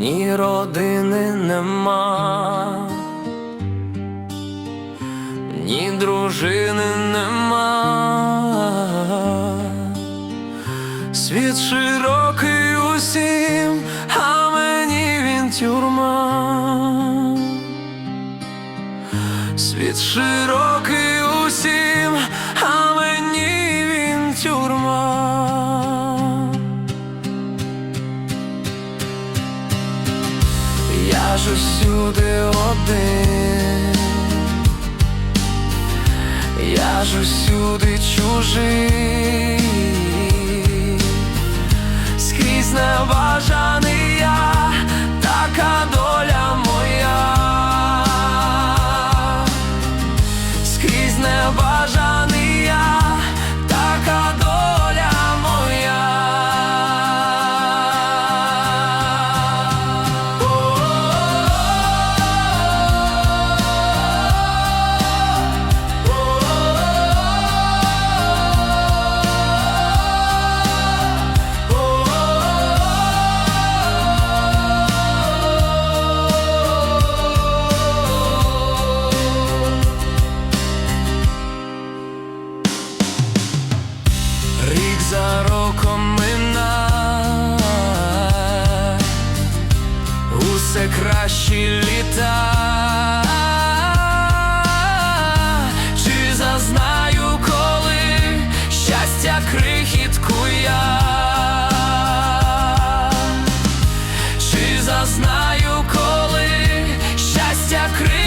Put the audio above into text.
ні родини нема, ні дружини нема. Світ широкий усім, а мені він тюрма. Світ широкий Я ж усюди один, я ж усюди чужий, все кращі літа, чи зазнаю, коли щастя крихітку я, чи зазнаю, коли щастя крихітку